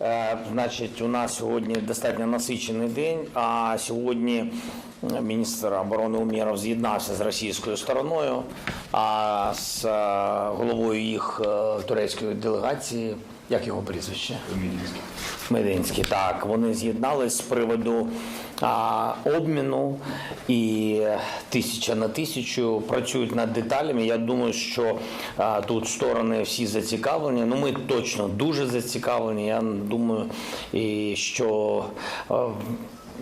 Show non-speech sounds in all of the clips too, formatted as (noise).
Е, Значить, у нас сьогодні достатньо насичений день. А сьогодні міністр оборони Умєров з'єднався з російською стороною, а з е, головою їх е, турецької делегації, як його прізвище? Мединський, так. Вони з'єднались з приводу а, обміну і тисяча на тисячу працюють над деталями. Я думаю, що а, тут сторони всі зацікавлені. Ну, ми точно дуже зацікавлені. Я думаю, і що. а,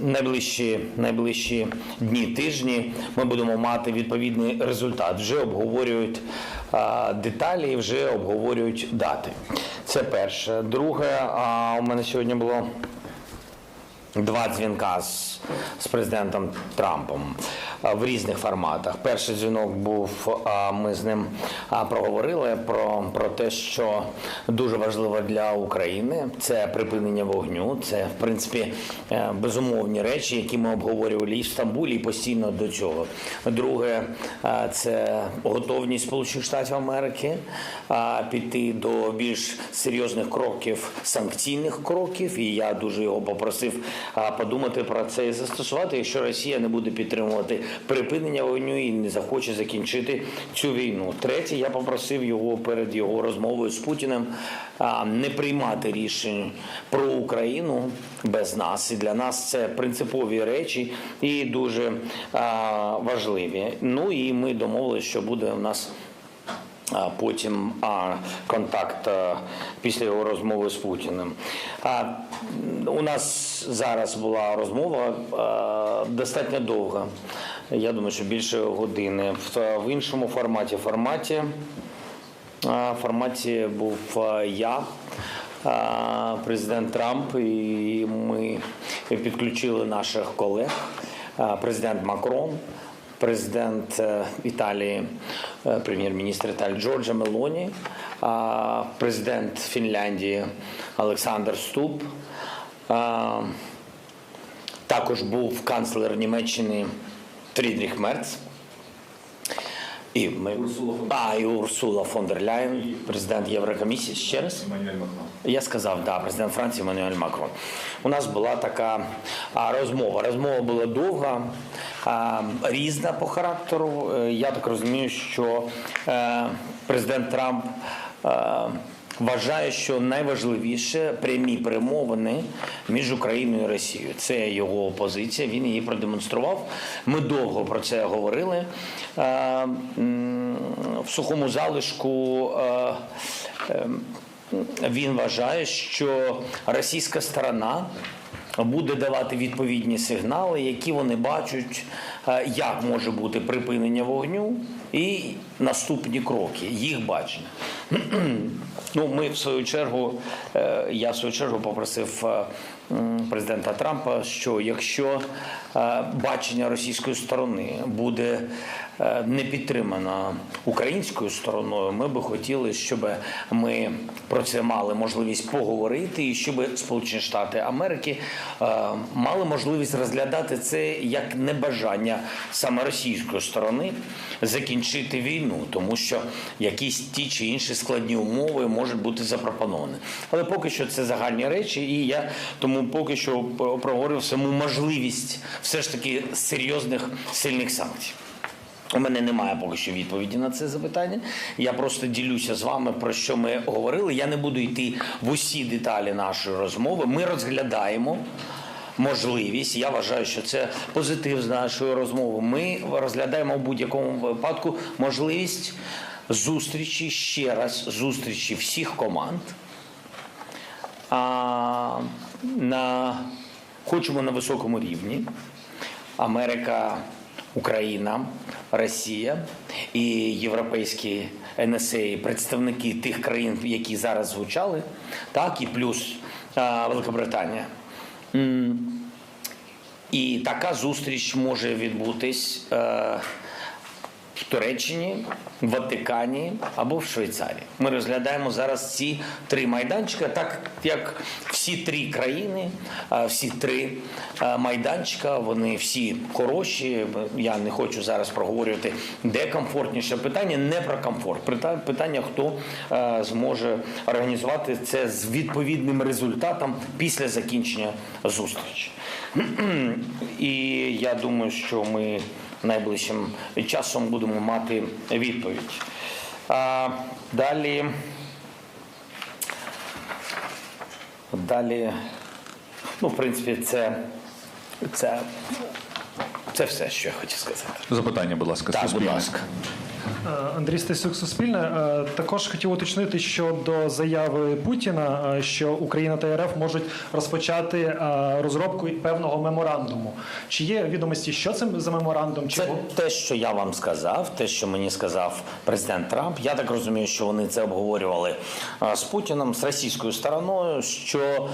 Найближчі найближчі дні тижні ми будемо мати відповідний результат. Вже обговорюють а, деталі, вже обговорюють дати. Це перше. Друге, а, у мене сьогодні було два дзвінка з, з президентом Трампом в різних форматах. Перший дзвінок був, ми з ним проговорили про, про те, що дуже важливо для України це припинення вогню. Це в принципі е, безумовні речі, які ми обговорювали і в Стамбулі, і постійно до цього. Друге, це готовність Сполучених Штатів Америки піти до більш серйозних кроків, санкційних кроків. І я дуже його попросив подумати про це і застосувати, якщо Росія не буде підтримувати припинення вогню і не захоче закінчити цю війну. Третє, я попросив його перед його розмовою з Путіним не приймати рішень про Україну без нас. І для нас це принципові речі і дуже важливі. Ну і ми домовилися, що буде у нас. Потім а, контакт а, після його розмови з Путіним. А, у нас зараз була розмова а, достатньо довга. Я думаю, що більше години. В, в іншому форматі форматі форматі був а, я. Президент Трамп, і ми підключили наших колег, президент Макрон, президент е, Італії, е, прем'єр-міністр Італії Джорджа Мелоні, президент Фінляндії Олександр Ступ. Також був канцлер Німеччини Фрідріх Мерц. І ми а, і Урсула фон дер Ляєн, президент Єврокомісії. Ще раз я сказав, да, президент Франції Еммануель Макрон. У нас була така розмова. Розмова була довга, різна по характеру. Е, Я так розумію, що е, президент Трамп. Вважає, що найважливіше прямі перемовини між Україною і Росією. Це його позиція. Він її продемонстрував. Ми довго про це говорили. Е, В сухому залишку е, е, він вважає, що російська сторона буде давати відповідні сигнали, які вони бачать, е, як може бути припинення вогню і наступні кроки, їх бачення. Ну, ми в свою чергу, е, я в свою чергу попросив е, президента Трампа, що якщо бачення російської сторони буде не підтримано українською стороною, ми би хотіли, щоб ми про це мали можливість поговорити, і щоб Сполучені Штати Америки е, мали можливість розглядати це як небажання саме російської сторони закінчити війну, тому що якісь ті чи інші складні умови можуть бути запропоновані. Але поки що це загальні речі, і я тому поки що проговорив саму можливість все ж таки серйозних сильних санкцій. У мене немає поки що відповіді на це запитання. Я просто ділюся з вами про що ми говорили. Я не буду йти в усі деталі нашої розмови. Ми розглядаємо можливість. Я вважаю, що це позитив з нашої розмови. Ми розглядаємо в будь-якому випадку можливість зустрічі ще раз зустрічі всіх команд. А, на, хочемо на високому рівні. Америка, Україна, Росія і європейські НСА, представники тих країн, які зараз звучали, так і плюс Великобританія. І така зустріч може відбутись е, в Туреччині, в Ватикані або в Швейцарії. Ми розглядаємо зараз ці три майданчика, так як всі три країни, всі три майданчика, вони всі хороші. Я не хочу зараз проговорювати, де комфортніше питання, не про комфорт. Питання, хто зможе організувати це з відповідним результатом після закінчення зустрічі. (clears throat) І я думаю, що ми найближчим часом будемо мати відповідь. А, далі. Далі, ну, в принципі, це, це, це все, що я хотів сказати. Запитання, будь ласка, Так, будь ласка. Е, Андрій Стасюк, Суспільне. Е, Також хотів уточнити щодо заяви Путіна, е, що Україна та РФ можуть розпочати розробку певного меморандуму. Чи є відомості, що це за меморандум? Чи Це те, що я вам сказав, те, що мені сказав президент Трамп. Я так розумію, що вони це обговорювали з Путіним, з російською стороною, що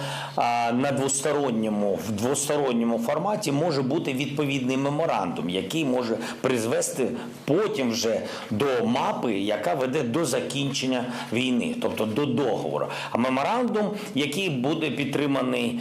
на двосторонньому в двосторонньому форматі може бути відповідний меморандум, який може призвести потім вже до мапи, яка веде до закінчення війни, тобто до договору. А меморандум, який буде підтриманий.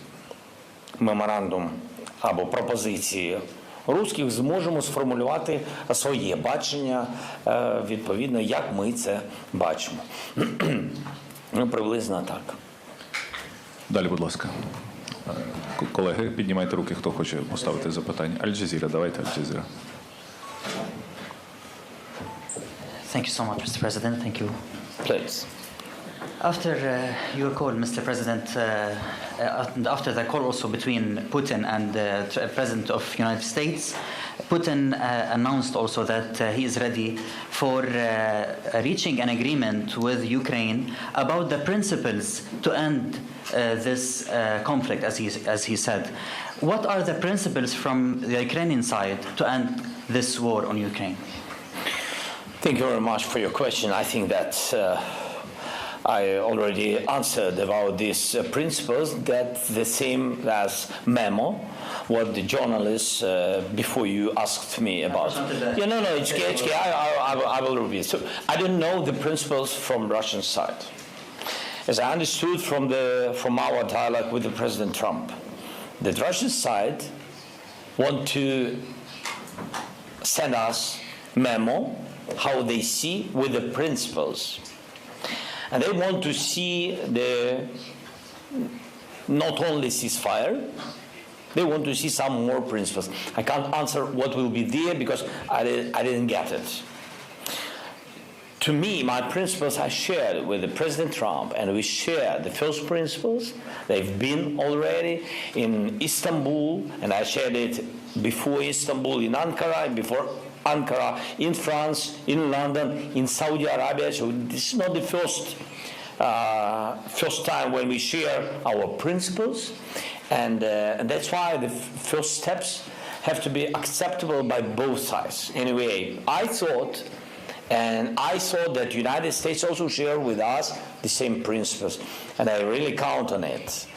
меморандум або пропозиції руських, зможемо сформулювати своє бачення е, відповідно, як ми це бачимо. (clears throat) Ну, приблизно так. Далі, будь ласка. Колеги, піднімайте руки, хто хоче поставити запитання. Аль-Джазіра, давайте Аль-Джазіра. Thank you so much, Mr. President. Thank you. Please. After uh, your call, Mr. President, uh, uh, after the call also between Putin and the President of the United States, Putin uh, announced also that uh, he is ready for uh, reaching an agreement with Ukraine about the principles to end uh, this uh, conflict, as he, as he said. What are the principles from the Ukrainian side to end this war on Ukraine? Thank you very much for your question. I think that uh, I already answered about these uh, principles. That the same as memo, what the journalists uh, before you asked me about. Yeah, no, no, okay, okay. I, I, I will repeat. So I don't know the principles from Russian side. As I understood from the from our dialogue with the President Trump, the Russian side want to send us memo how they see with the principles and they want to see the not only ceasefire they want to see some more principles i can't answer what will be there because i, did, I didn't get it to me, my principles I shared with the President Trump, and we share the first principles. They've been already in Istanbul, and I shared it before Istanbul in Ankara, and before Ankara in France, in London, in Saudi Arabia. So this is not the first uh, first time when we share our principles, and, uh, and that's why the first steps have to be acceptable by both sides. Anyway, I thought. And I saw that United States also share with us the same principles, and I really count on it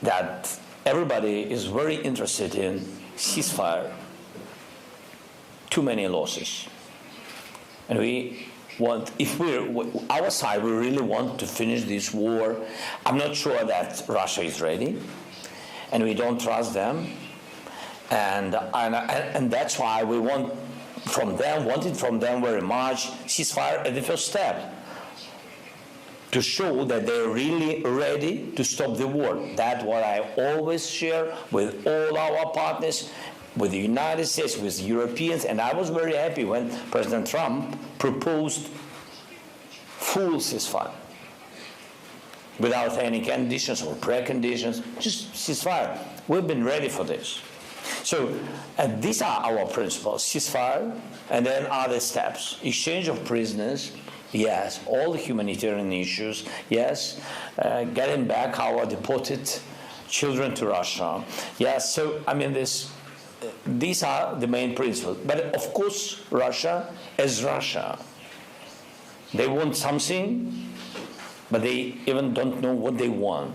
that everybody is very interested in ceasefire. Too many losses, and we want if we're our side, we really want to finish this war. I'm not sure that Russia is ready, and we don't trust them, and and, and that's why we want from them, wanted from them very much ceasefire at the first step to show that they're really ready to stop the war. That's what I always share with all our partners, with the United States, with Europeans, and I was very happy when President Trump proposed full ceasefire without any conditions or preconditions, just ceasefire. We've been ready for this. So these are our principles: ceasefire, and then other steps: exchange of prisoners. Yes, all the humanitarian issues. Yes, uh, getting back our deported children to Russia. Yes. So I mean, this these are the main principles. But of course, Russia is Russia. They want something, but they even don't know what they want.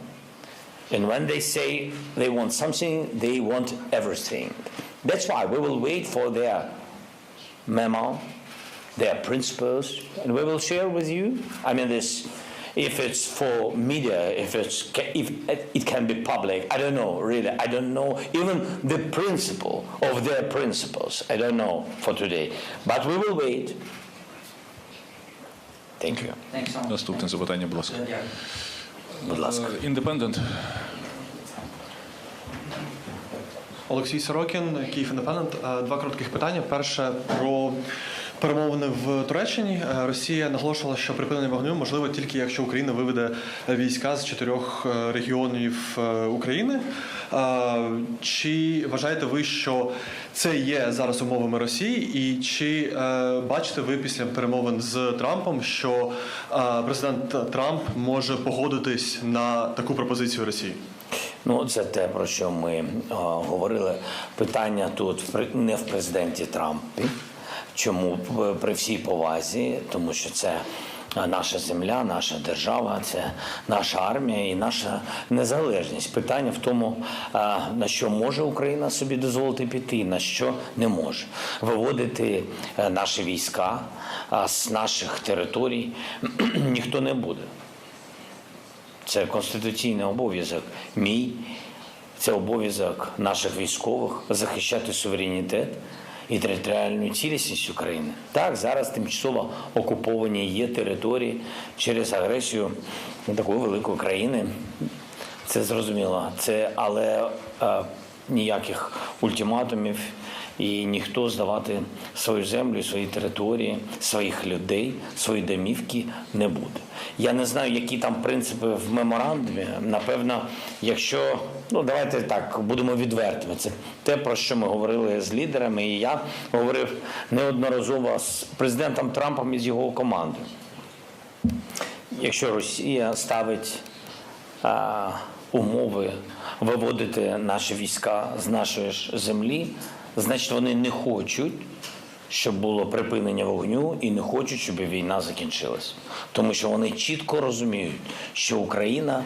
And when they say they want something, they want everything. That's why we will wait for their memo, their principles, and we will share with you. I mean, this, if it's for media, if it's if it can be public, I don't know really. I don't know even the principle of their principles. I don't know for today, but we will wait. Thank you. Thanks so much. Наступне запитання, будь ласка. Yeah. Будь ласка. Індепендент. Олексій Сорокін, Київ Індепендент. Е, Два коротких питання. Перше про перемовини в Туреччині. Е, Росія наголошувала, що припинення вогню можливо тільки якщо Україна виведе війська з чотирьох е, регіонів е, України. Чи вважаєте ви, що це є зараз умовами Росії? І чи бачите ви після перемовин з Трампом, що президент Трамп може погодитись на таку пропозицію Росії? Ну, це те, про що ми е, говорили. Питання тут не в президенті Трампі. Чому при всій повазі? Тому що це е, наша земля, наша держава, це наша армія і наша незалежність. Питання в тому, е, на що може Україна собі дозволити піти, на що не може. Виводити е, наші війська е, з наших територій (clears throat) ніхто не буде. Це конституційний обов'язок мій, це обов'язок наших військових захищати суверенітет і територіальну цілісність України. Так, зараз тимчасово окуповані є території через агресію такої великої країни. Це зрозуміло. Це але е, ніяких ультиматумів і ніхто здавати свою землю, свої території, своїх людей, свої домівки не буде. Я не знаю, які там принципи в меморандумі. Напевно, якщо ну давайте так будемо відвертими. Це те, про що ми говорили з лідерами, і я говорив неодноразово з президентом Трампом і з його командою. Якщо Росія ставить а, умови виводити наші війська з нашої ж землі, значить вони не хочуть, щоб було припинення вогню, і не хочуть, щоб війна закінчилась. Тому що вони чітко розуміють, що Україна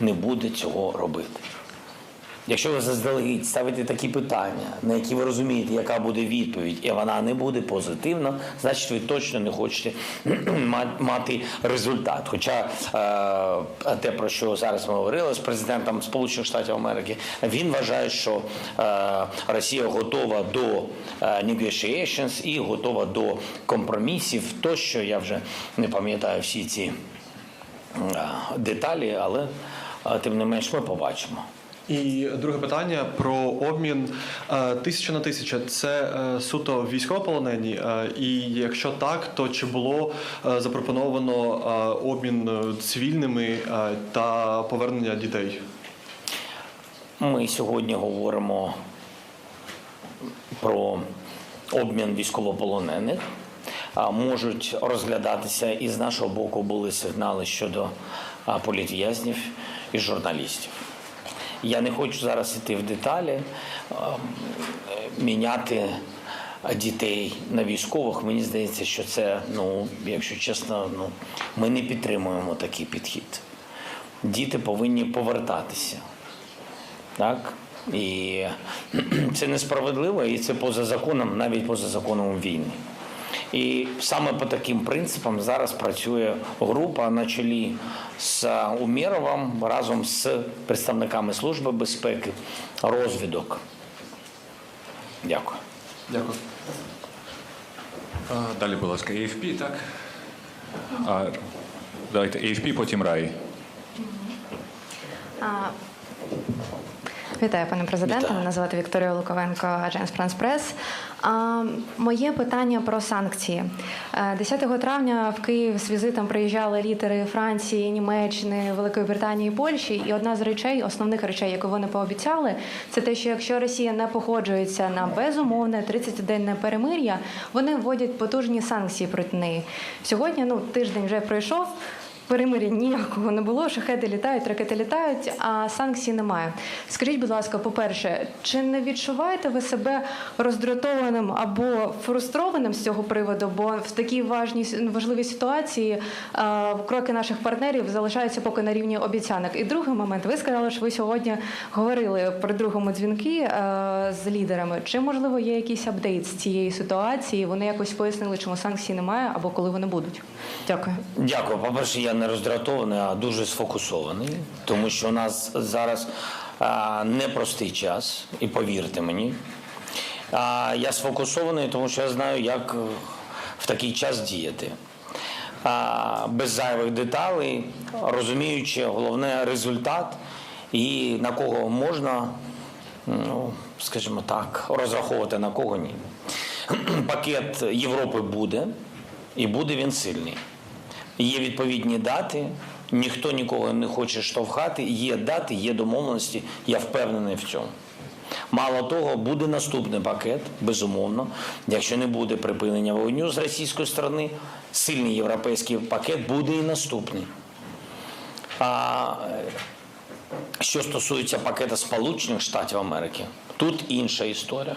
не буде цього робити. Якщо ви заздалегідь ставите такі питання, на які ви розумієте, яка буде відповідь, і вона не буде позитивна, значить ви точно не хочете (clears throat) мати результат. Хоча е, те, про що зараз ми говорили з президентом Сполучених Штатів Америки, він вважає, що е, Росія готова до е, negotiations і готова до компромісів. Тощо я вже не пам'ятаю всі ці е, деталі, але е, тим не менш ми побачимо. І друге питання про обмін Е, тисяча на тисяча. Це е, суто військовополонені. Е, І якщо так, то чи було запропоновано обмін цивільними та повернення дітей? Ми сьогодні говоримо про обмін військовополонених. Можуть розглядатися і з нашого боку були сигнали щодо політв'язнів і журналістів. Я не хочу зараз йти в деталі, а, м, е, міняти дітей на військових. Мені здається, що це, ну, якщо чесно, ну, ми не підтримуємо такий підхід. Діти повинні повертатися. Так? І (clears throat) це несправедливо, і це поза законом, навіть поза законом війни. І саме по таким принципам зараз працює група на чолі з Умєровим разом з представниками Служби безпеки, розвідок. Дякую. Дякую. А, Далі, будь ласка, AFP, так? А, давайте AFP, потім Рай. Вітаю, пане президенте. Мене звати Вікторія Луковенко, Agence France Press. Моє питання про санкції. Е, 10 травня в Київ з візитом приїжджали лідери Франції, Німеччини, Великої Британії, Польщі. І одна з речей, основних речей, яку вони пообіцяли, це те, що якщо Росія не погоджується на безумовне 30-денне перемир'я, вони вводять потужні санкції проти неї. Сьогодні ну тиждень вже пройшов. Перемир'я ніякого не було, шахеди літають, ракети літають, а санкцій немає. Скажіть, будь ласка, по-перше, чи не відчуваєте ви себе роздратованим або фрустрованим з цього приводу? Бо в такій важній важливій ситуації а, кроки наших партнерів залишаються поки на рівні обіцянок. І другий момент, ви сказали, що ви сьогодні говорили при другому дзвінки а, з лідерами. Чи можливо є якийсь апдейт з цієї ситуації? Вони якось пояснили, чому санкцій немає або коли вони будуть? Дякую. Дякую. По-перше, я не роздратований, а дуже сфокусований, тому що у нас зараз а, непростий час, і повірте мені. А, я сфокусований, тому що я знаю, як в такий час діяти. А, без зайвих деталей, розуміючи головне результат і на кого можна, ну, скажімо так, розраховувати, на кого ні. (clears throat) Пакет Європи буде, і буде він сильний. Є відповідні дати, ніхто нікого не хоче штовхати. Є дати, є домовленості. Я впевнений в цьому. Мало того, буде наступний пакет, безумовно. Якщо не буде припинення вогню з російської сторони, сильний європейський пакет буде і наступний. А що стосується пакета Сполучених Штатів Америки, тут інша історія.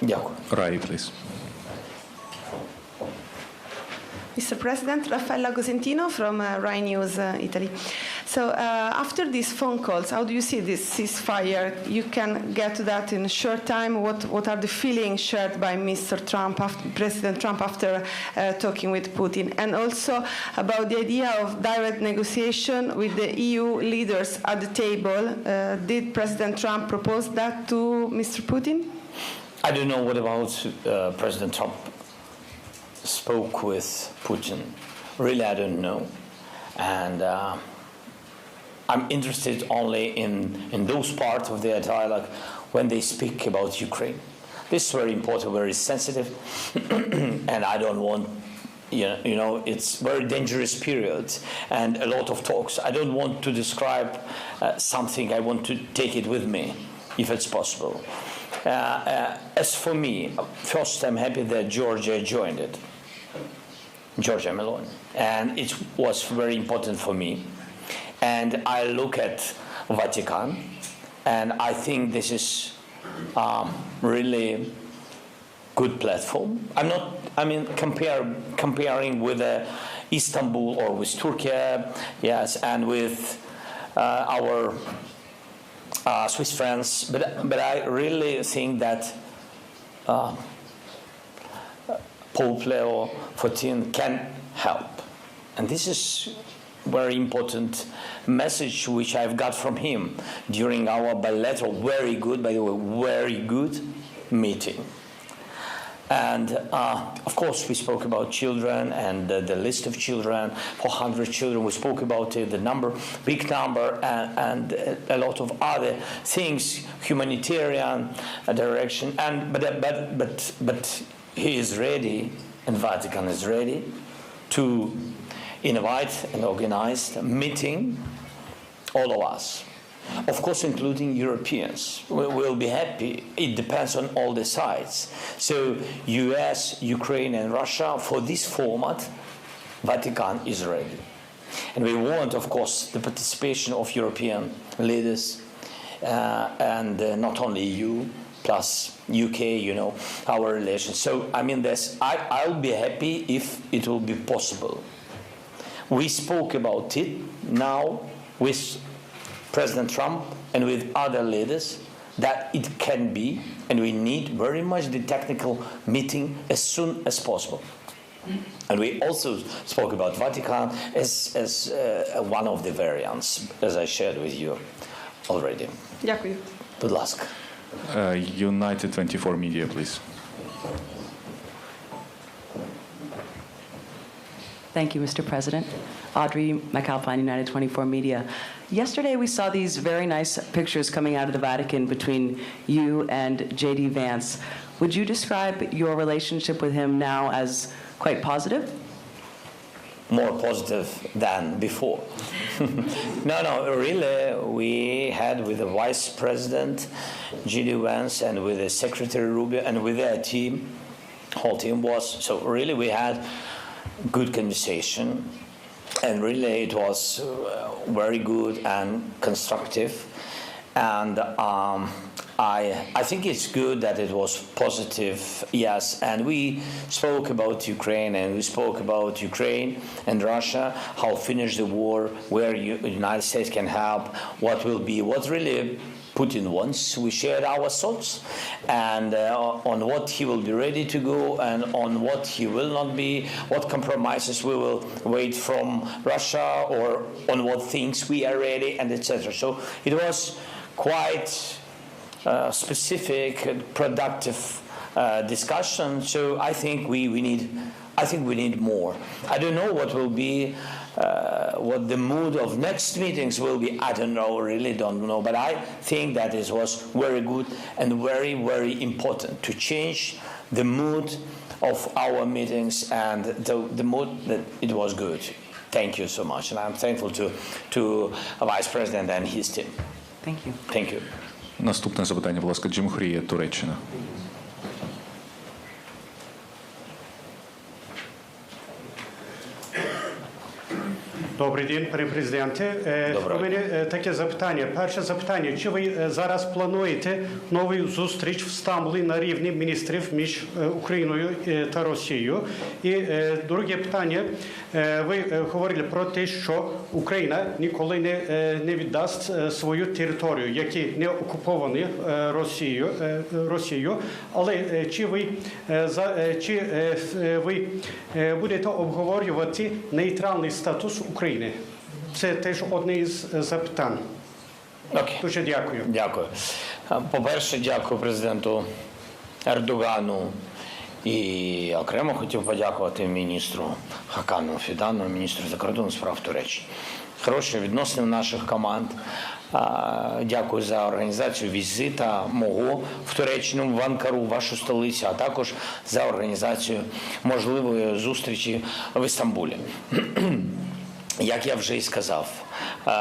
Дякую. Раї, пліс. Mr. President, Raffaella Cosentino from uh, Rai News, uh, Italy. So, uh, after these phone calls, how do you see this ceasefire? You can get to that in a short time. What, what are the feelings shared by Mr. Trump, after, President Trump, after uh, talking with Putin? And also about the idea of direct negotiation with the EU leaders at the table. Uh, did President Trump propose that to Mr. Putin? I don't know what about uh, President Trump spoke with Putin. Really, I don't know. And uh, I'm interested only in, in those parts of their dialogue when they speak about Ukraine. This is very important, very sensitive, (clears throat) and I don't want you know, you know, it's very dangerous period and a lot of talks. I don't want to describe uh, something. I want to take it with me, if it's possible. Uh, uh, as for me, first, I'm happy that Georgia joined it. Georgia Meloni, and it was very important for me. And I look at Vatican, and I think this is um, really good platform. I'm not. I mean, compare comparing with uh, Istanbul or with Turkey, yes, and with uh, our uh, Swiss friends. But but I really think that uh, Pope Leo XIV can help, and this is very important message which I've got from him during our bilateral, very good, by the way, very good meeting. And uh, of course, we spoke about children and uh, the list of children, 400 children. We spoke about uh, the number, big number, and, and a lot of other things, humanitarian uh, direction. And but but but but he is ready, and Vatican is ready to invite and organize a meeting, all of us. Of course, including Europeans. We will be happy. It depends on all the sides. So, US, Ukraine, and Russia, for this format, Vatican is ready. And we want, of course, the participation of European leaders uh, and uh, not only EU, plus UK, you know, our relations. So, I mean, this, I, I'll be happy if it will be possible. We spoke about it now with President Trump and with other leaders that it can be, and we need very much the technical meeting as soon as possible. And we also spoke about Vatican as, as uh, one of the variants, as I shared with you already. Дякую. Будь ласка. Е, United 24 Media, please. Thank you, Mr. President. Audrey McAlpine, United 24 Media. Yesterday, we saw these very nice pictures coming out of the Vatican between you and J.D. Vance. Would you describe your relationship with him now as quite positive? more positive than before. (laughs) no, no, really, we had with the vice president, J.D. Vance, and with the secretary Rubio, and with their team, whole team was, so really we had good conversation, and really it was uh, very good and constructive. And um, I, I think it's good that it was positive, yes. And we spoke about Ukraine and we spoke about Ukraine and Russia, how finish the war, where you, United States can help, what will be, what really Putin wants. We shared our thoughts and uh, on what he will be ready to go and on what he will not be, what compromises we will wait from Russia or on what things we are ready and etc. So it was quite uh, specific, and productive uh, discussion. So I think we, we need, I think we need more. I don't know what will be, uh, what the mood of next meetings will be. I don't know, really don't know. But I think that it was very good and very, very important to change the mood of our meetings and the, the mood that it was good. Thank you so much, and I'm thankful to to Vice President and his team. Thank you. Thank you. Наступне запитання, будь ласка, Джим Хріє, Туреччина. Добрий день, пане президенте. Е, Доброго У мене е, таке запитання. Перше запитання: чи ви е, зараз плануєте нову зустріч в Стамбулі на рівні міністрів між Україною та Росією? І друге питання: ви говорили про те, що Україна ніколи не, не віддасть свою територію, які не окуповані Росією, Росією. Але чи ви чи ви будете обговорювати нейтральний статус України? Це теж одне із е, запитань. Окей. Дуже дякую. Дякую. По-перше, дякую президенту Ердогану. І окремо хотів подякувати міністру Хакану Фідану, міністру закордонних справ Туреччини. Хороші відносини наших команд. Дякую за організацію візита мого в Туреччину в Анкару, вашу столицю, а також за організацію можливої зустрічі в Істамбулі. Як я вже і сказав, е,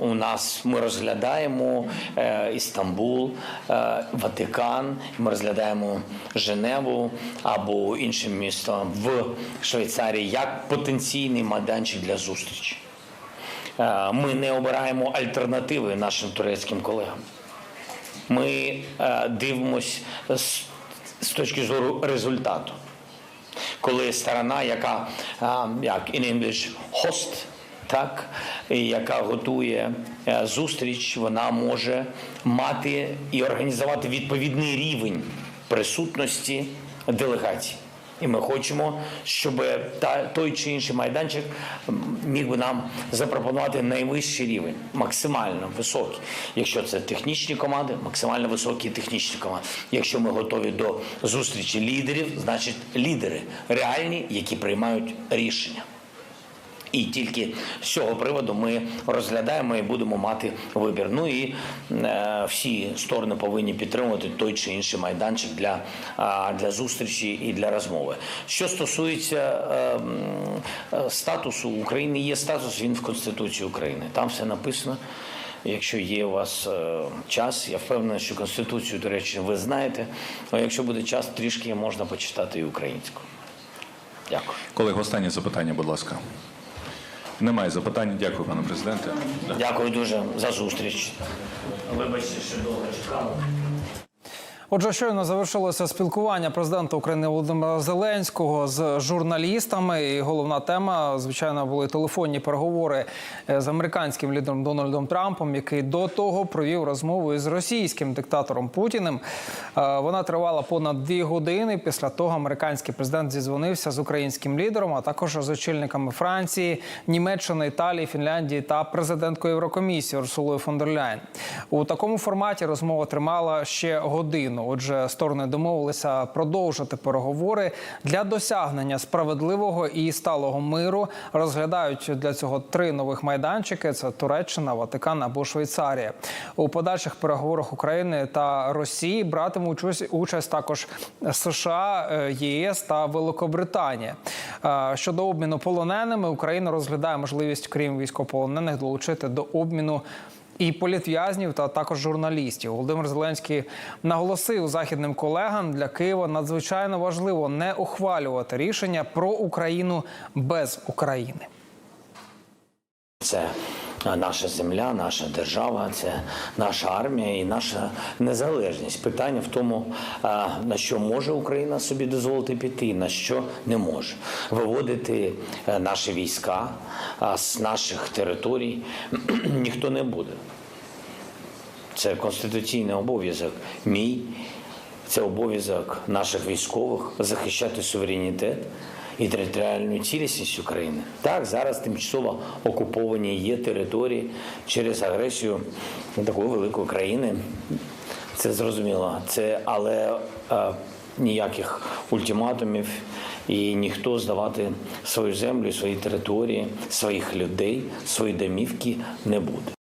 у нас ми розглядаємо е, Істамбул, е, Ватикан, ми розглядаємо Женеву або інше місто в Швейцарії як потенційний майданчик для зустрічі. Ми не обираємо альтернативи нашим турецьким колегам. Ми дивимось з точки зору результату коли сторона, яка як in English host, так, яка готує е, зустріч, вона може мати і організувати відповідний рівень присутності делегацій. І ми хочемо, щоб та той чи інший майданчик міг би нам запропонувати найвищий рівень, максимально високий. Якщо це технічні команди, максимально високі технічні команди. Якщо ми готові до зустрічі лідерів, значить лідери реальні, які приймають рішення. І тільки з цього приводу ми розглядаємо і будемо мати вибір. Ну і е, всі сторони повинні підтримувати той чи інший майданчик для, для зустрічі і для розмови. Що стосується е, е, статусу України, є статус він в Конституції України. Там все написано. Якщо є у вас час, я впевнений, що Конституцію, до речі, ви знаєте. А якщо буде час, трішки можна почитати і українську. Дякую. Колеги, останнє запитання, будь ласка. Немає запитань. Дякую, пане президенте. Дякую дуже за зустріч. Вибачте, що довго чекали. Отже, щойно завершилося спілкування президента України Володимира Зеленського з журналістами. І головна тема, звичайно, були телефонні переговори е, з американським лідером Дональдом Трампом, який до того провів розмову із російським диктатором Путіним. Е, Вона тривала понад дві години. Після того американський президент зізвонився з українським лідером, а також з очільниками Франції, Німеччини, Італії, Фінляндії та президенткою Єврокомісії Урсулою фон дер Ляйн. У такому форматі розмова тримала ще годину. Отже, сторони домовилися продовжити переговори для досягнення справедливого і сталого миру. Розглядають для цього три нових майданчики: це Туреччина, Ватикан або Швейцарія. У подальших переговорах України та Росії братимуть участь- також США, е, ЄС та Великобританія. Е, Щодо обміну полоненими, Україна розглядає можливість, крім військовополонених, долучити до обміну і політв'язнів та також журналістів. Володимир Зеленський наголосив західним колегам для Києва надзвичайно важливо не ухвалювати рішення про Україну без України. Це наша земля, наша держава, це наша армія і наша незалежність. Питання в тому, на що може Україна собі дозволити піти, на що не може. Виводити е, наші війська з наших територій (clears throat) ніхто не буде. Це конституційний обов'язок мій, це обов'язок наших військових захищати суверенітет і територіальну цілісність України. Так, зараз тимчасово окуповані є території через агресію такої великої країни. Це зрозуміло. Це але е, ніяких ультиматумів і ніхто здавати свою землю, свої території, своїх людей, свої домівки не буде.